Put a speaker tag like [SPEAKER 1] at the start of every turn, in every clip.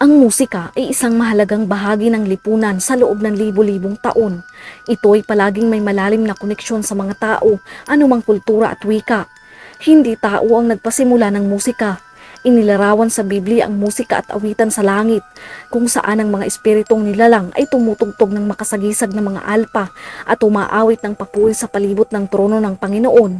[SPEAKER 1] Ang musika ay isang mahalagang bahagi ng lipunan sa loob ng libo-libong taon. Ito ay palaging may malalim na koneksyon sa mga tao, anumang kultura at wika. Hindi tao ang nagpasimula ng musika. Inilarawan sa Biblia ang musika at awitan sa langit, kung saan ang mga espiritong nilalang ay tumutugtog ng makasagisag na mga alpa at umaawit ng papuri sa palibot ng trono ng Panginoon.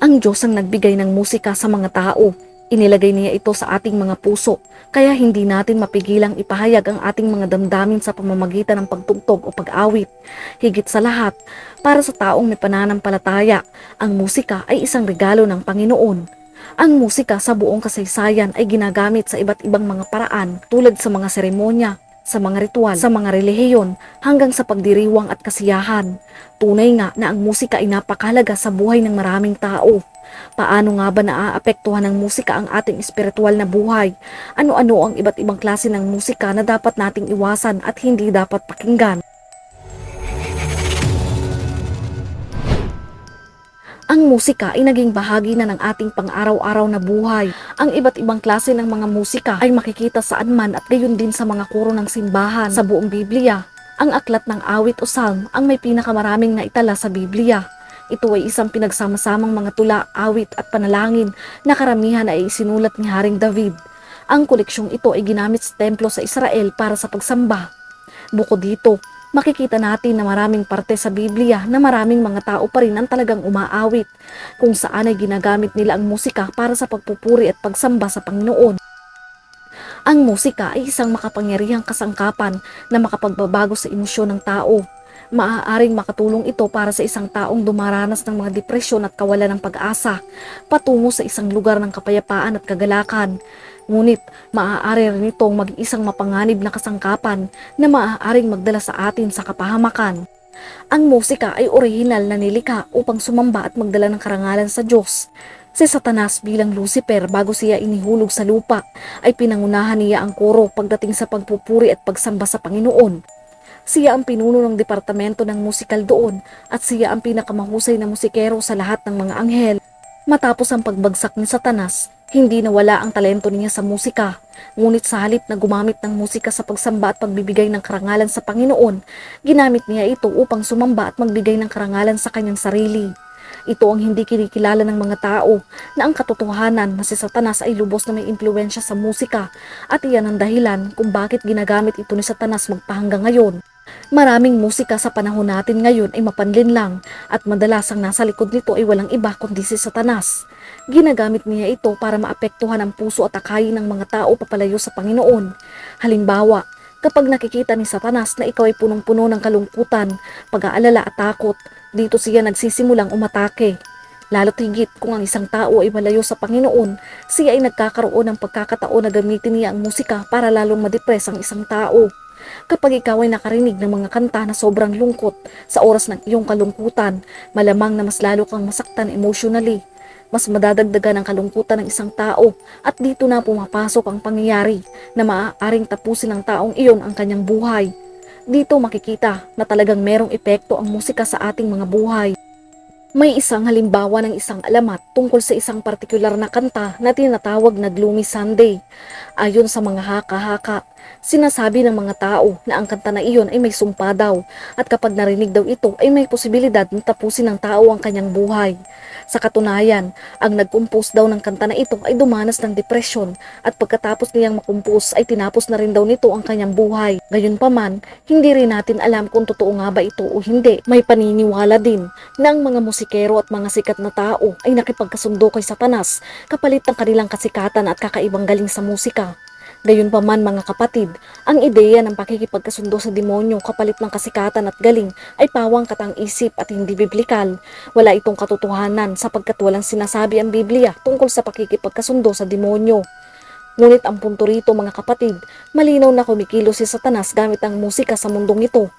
[SPEAKER 1] Ang Diyos ang nagbigay ng musika sa mga tao. Inilagay niya ito sa ating mga puso, kaya hindi natin mapigilang ipahayag ang ating mga damdamin sa pamamagitan ng pagtugtog o pag-awit. Higit sa lahat, para sa taong may pananampalataya, ang musika ay isang regalo ng Panginoon. Ang musika sa buong kasaysayan ay ginagamit sa iba't ibang mga paraan tulad sa mga seremonya, sa mga ritual, sa mga relihiyon, hanggang sa pagdiriwang at kasiyahan. Tunay nga na ang musika ay napakahalaga sa buhay ng maraming tao. Paano nga ba naaapektuhan ng musika ang ating espiritual na buhay? Ano-ano ang iba't ibang klase ng musika na dapat nating iwasan at hindi dapat pakinggan? Ang musika ay naging bahagi na ng ating pang-araw-araw na buhay. Ang iba't ibang klase ng mga musika ay makikita saan man at gayon din sa mga kuro ng simbahan sa buong Biblia. Ang aklat ng awit o psalm ang may pinakamaraming naitala sa Biblia. Ito ay isang pinagsama-samang mga tula, awit at panalangin na karamihan ay isinulat ni Haring David. Ang koleksyong ito ay ginamit sa templo sa Israel para sa pagsamba. Bukod dito, makikita natin na maraming parte sa Biblia na maraming mga tao pa rin ang talagang umaawit, kung saan ay ginagamit nila ang musika para sa pagpupuri at pagsamba sa Panginoon. Ang musika ay isang makapangyarihang kasangkapan na makapagbabago sa emosyon ng tao. Maaaring makatulong ito para sa isang taong dumaranas ng mga depresyon at kawalan ng pag-asa, patungo sa isang lugar ng kapayapaan at kagalakan. Ngunit maaari rin itong maging isang mapanganib na kasangkapan na maaaring magdala sa atin sa kapahamakan. Ang musika ay orihinal na nilikha upang sumamba at magdala ng karangalan sa Diyos. Si Satanas bilang Lucifer bago siya inihulog sa lupa ay pinangunahan niya ang koro pagdating sa pagpupuri at pagsamba sa Panginoon. Siya ang pinuno ng departamento ng musikal doon at siya ang pinakamahusay na musikero sa lahat ng mga anghel. Matapos ang pagbagsak ni Satanas, hindi nawala ang talento niya sa musika. Ngunit sa halip na gumamit ng musika sa pagsamba at pagbibigay ng karangalan sa Panginoon, ginamit niya ito upang sumamba at magbigay ng karangalan sa kanyang sarili. Ito ang hindi kinikilala ng mga tao na ang katotohanan na si Satanas ay lubos na may impluensya sa musika at iyan ang dahilan kung bakit ginagamit ito ni Satanas magpahanggang ngayon. Maraming musika sa panahon natin ngayon ay mapanlin lang at madalas ang nasa likod nito ay walang iba kundi si Satanas. Ginagamit niya ito para maapektuhan ang puso at akayin ng mga tao papalayo sa Panginoon. Halimbawa, kapag nakikita ni Satanas na ikaw ay punong-puno ng kalungkutan, pag-aalala at takot, dito siya nagsisimulang umatake. Lalo't higit kung ang isang tao ay malayo sa Panginoon, siya ay nagkakaroon ng pagkakataon na gamitin niya ang musika para lalong madepres ang isang tao. Kapag ikaw ay nakarinig ng mga kanta na sobrang lungkot sa oras ng iyong kalungkutan, malamang na mas lalo kang masaktan emotionally. Mas madadagdagan ang kalungkutan ng isang tao at dito na pumapasok ang pangyayari na maaaring tapusin ng taong iyon ang kanyang buhay. Dito makikita na talagang merong epekto ang musika sa ating mga buhay. May isang halimbawa ng isang alamat tungkol sa isang partikular na kanta na tinatawag na Gloomy Sunday. Ayon sa mga haka-haka, sinasabi ng mga tao na ang kanta na iyon ay may sumpa daw at kapag narinig daw ito ay may posibilidad na tapusin ng tao ang kanyang buhay. Sa katunayan, ang nagkumpos daw ng kanta na ito ay dumanas ng depresyon at pagkatapos niyang makumpos ay tinapos na rin daw nito ang kanyang buhay. Gayunpaman, hindi rin natin alam kung totoo nga ba ito o hindi. May paniniwala din na ang mga musikero at mga sikat na tao ay nakipagkasundo kay Satanas kapalit ng kanilang kasikatan at kakaibang galing sa musika. Gayunpaman mga kapatid, ang ideya ng pakikipagkasundo sa demonyo kapalit ng kasikatan at galing ay pawang katang-isip at hindi biblikal. Wala itong katotohanan sapagkat walang sinasabi ang Biblia tungkol sa pakikipagkasundo sa demonyo. Ngunit ang punto rito mga kapatid, malinaw na kumikilos si Satanas gamit ang musika sa mundong ito.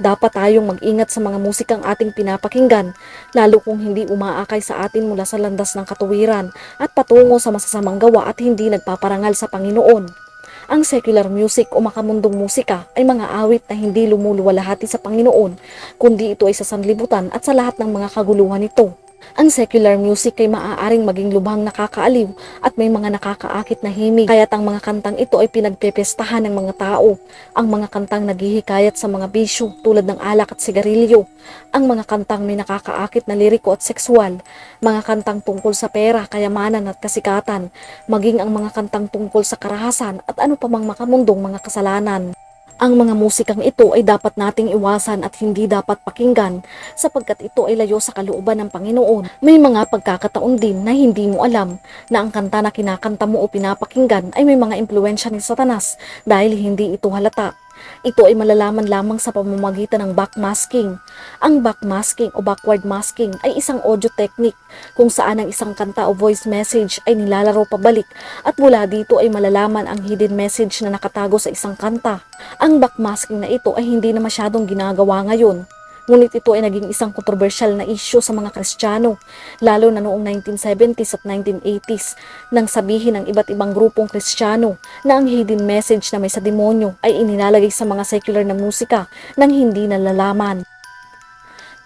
[SPEAKER 1] Dapat tayong mag-ingat sa mga musikang ating pinapakinggan, lalo kung hindi umaakay sa atin mula sa landas ng katuwiran at patungo sa masasamang gawa at hindi nagpaparangal sa Panginoon. Ang secular music o makamundong musika ay mga awit na hindi lumuluwalhati sa Panginoon, kundi ito ay sa sanlibutan at sa lahat ng mga kaguluhan nito. Ang secular music ay maaaring maging lubhang nakakaaliw at may mga nakakaakit na himig. Kaya't ang mga kantang ito ay pinagpepestahan ng mga tao. Ang mga kantang naghihikayat sa mga bisyo tulad ng alak at sigarilyo. Ang mga kantang may nakakaakit na liriko at sexual. Mga kantang tungkol sa pera, kayamanan at kasikatan. Maging ang mga kantang tungkol sa karahasan at ano pa mang makamundong mga kasalanan. Ang mga musikang ito ay dapat nating iwasan at hindi dapat pakinggan sapagkat ito ay layo sa kalooban ng Panginoon. May mga pagkakataon din na hindi mo alam na ang kanta na kinakanta mo o pinapakinggan ay may mga impluensya ni Satanas dahil hindi ito halata. Ito ay malalaman lamang sa pamamagitan ng backmasking. Ang backmasking o backward masking ay isang audio technique kung saan ang isang kanta o voice message ay nilalaro pabalik at mula dito ay malalaman ang hidden message na nakatago sa isang kanta. Ang backmasking na ito ay hindi na masyadong ginagawa ngayon. Ngunit ito ay naging isang kontrobersyal na issue sa mga Kristiyano, lalo na noong 1970s at 1980s, nang sabihin ng iba't ibang grupong Kristiyano na ang hidden message na may sa demonyo ay inilalagay sa mga secular na musika nang hindi nalalaman.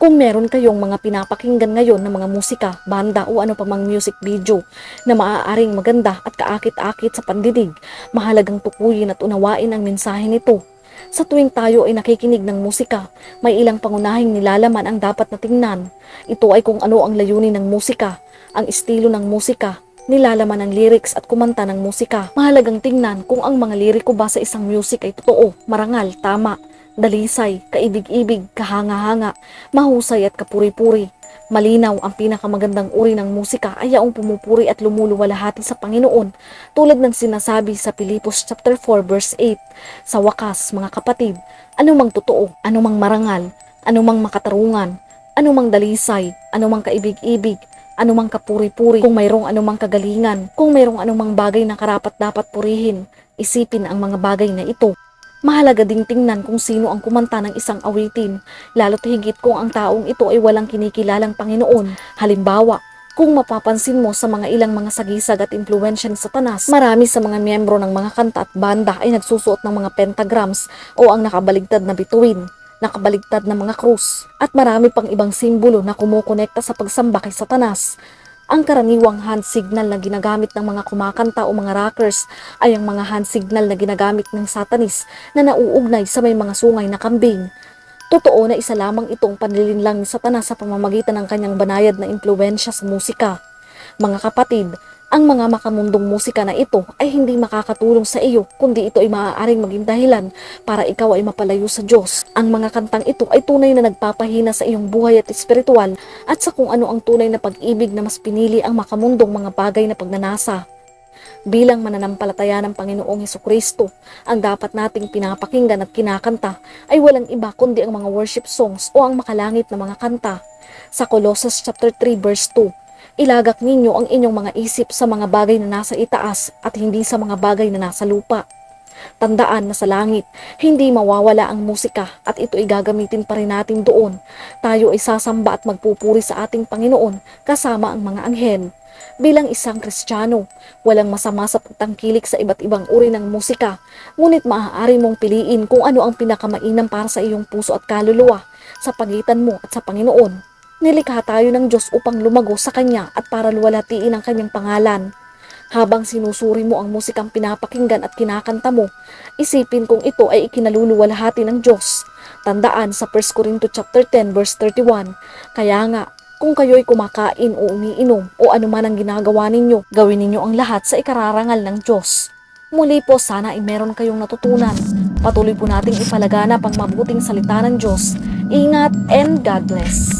[SPEAKER 1] Kung meron kayong mga pinapakinggan ngayon na mga musika, banda o ano pa mang music video na maaaring maganda at kaakit-akit sa pandidig, mahalagang tukuyin at unawain ang mensahe nito. Sa tuwing tayo ay nakikinig ng musika, may ilang pangunahing nilalaman ang dapat na tingnan. Ito ay kung ano ang layunin ng musika, ang estilo ng musika, nilalaman ng lyrics at kumanta ng musika. Mahalagang tingnan kung ang mga liriko ba sa isang music ay totoo, marangal, tama, dalisay, kaibig-ibig, kahanga-hanga, mahusay at kapuri-puri. Malinaw ang pinakamagandang uri ng musika ay yaong pumupuri at lumuluwalhati sa Panginoon tulad ng sinasabi sa Pilipos chapter 4 verse 8. Sa wakas, mga kapatid, anumang totoo, anumang marangal, anumang makatarungan, anumang dalisay, anumang kaibig-ibig, anumang kapuri-puri, kung mayroong anumang kagalingan, kung mayroong anumang bagay na karapat dapat purihin, isipin ang mga bagay na ito. Mahalaga ding tingnan kung sino ang kumanta ng isang awitin, lalo't higit kung ang taong ito ay walang kinikilalang Panginoon. Halimbawa, kung mapapansin mo sa mga ilang mga sagisag at impluensya ni Satanas, marami sa mga miyembro ng mga kanta at banda ay nagsusuot ng mga pentagrams o ang nakabaligtad na bituin, nakabaligtad na mga krus, at marami pang ibang simbolo na kumukonekta sa pagsamba kay Satanas. Ang karaniwang hand signal na ginagamit ng mga kumakanta o mga rockers ay ang mga hand signal na ginagamit ng satanis na nauugnay sa may mga sungay na kambing. Totoo na isa lamang itong panlilinlang ni Satanas sa pamamagitan ng kanyang banayad na impluensya sa musika. Mga kapatid, ang mga makamundong musika na ito ay hindi makakatulong sa iyo kundi ito ay maaaring maging dahilan para ikaw ay mapalayo sa Diyos. Ang mga kantang ito ay tunay na nagpapahina sa iyong buhay at espiritual at sa kung ano ang tunay na pag-ibig na mas pinili ang makamundong mga bagay na pagnanasa. Bilang mananampalataya ng Panginoong Heso Kristo, ang dapat nating pinapakinggan at kinakanta ay walang iba kundi ang mga worship songs o ang makalangit na mga kanta. Sa Colossus chapter 3 verse 2, ilagak ninyo ang inyong mga isip sa mga bagay na nasa itaas at hindi sa mga bagay na nasa lupa. Tandaan na sa langit, hindi mawawala ang musika at ito ay gagamitin pa rin natin doon. Tayo ay sasamba at magpupuri sa ating Panginoon kasama ang mga anghel. Bilang isang Kristiyano, walang masama sa pagtangkilik sa iba't ibang uri ng musika, ngunit maaari mong piliin kung ano ang pinakamainam para sa iyong puso at kaluluwa sa pagitan mo at sa Panginoon. Nilikha tayo ng Diyos upang lumago sa Kanya at para luwalhatiin ang Kanyang pangalan. Habang sinusuri mo ang musikang pinapakinggan at kinakanta mo, isipin kung ito ay ikinaluluwalhati ng Diyos. Tandaan sa 1 Corinto chapter 10 verse 31, kaya nga, kung kayo'y kumakain o umiinom o anuman ang ginagawa ninyo, gawin ninyo ang lahat sa ikararangal ng Diyos. Muli po sana ay meron kayong natutunan. Patuloy po nating ipalaganap ang mabuting salita ng Diyos. Ingat and God bless.